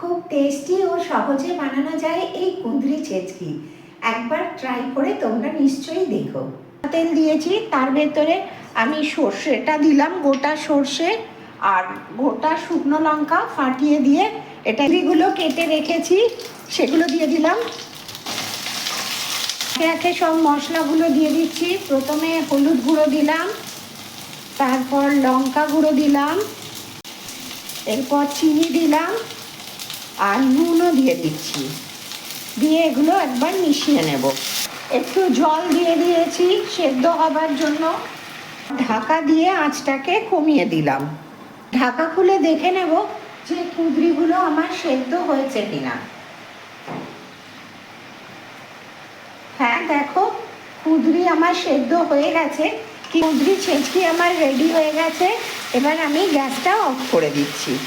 খুব টেস্টি ও সহজে বানানো যায় এই কুঁদরি ছেচকি একবার ট্রাই করে তোমরা নিশ্চয়ই দেখো। তেল দিয়েছি, তার ভেতরে আমি সর্ষেটা দিলাম, গোটা সর্ষে আর গোটা শুকনো লঙ্কা ফাটিয়ে দিয়ে এটা এগুলো কেটে রেখেছি, সেগুলো দিয়ে দিলাম। একে একে সব মশলাগুলো দিয়ে দিচ্ছি, প্রথমে হলুদ গুঁড়ো দিলাম, তারপর লঙ্কা গুঁড়ো দিলাম, এরপর চিনি দিলাম আর নুনও দিয়ে দিচ্ছি। দিয়ে এগুলো একবার মিশিয়ে নেব। একটু জল দিয়ে দিয়েছি, সেদ্ধ হবার জন্য। ঢাকা দিয়ে আঁচটাকে কমিয়ে দিলাম। ঢাকা খুলে দেখে নেব যে কুঁদরিগুলো আমার সেদ্ধ হয়েছে কিনা। হ্যাঁ দেখো, কুঁদরি আমার সেদ্ধ হয়ে গেছে। কুঁদরি ছেঁচকি আমার রেডি হয়ে গেছে। এবার আমি গ্যাসটা অফ করে দিচ্ছি।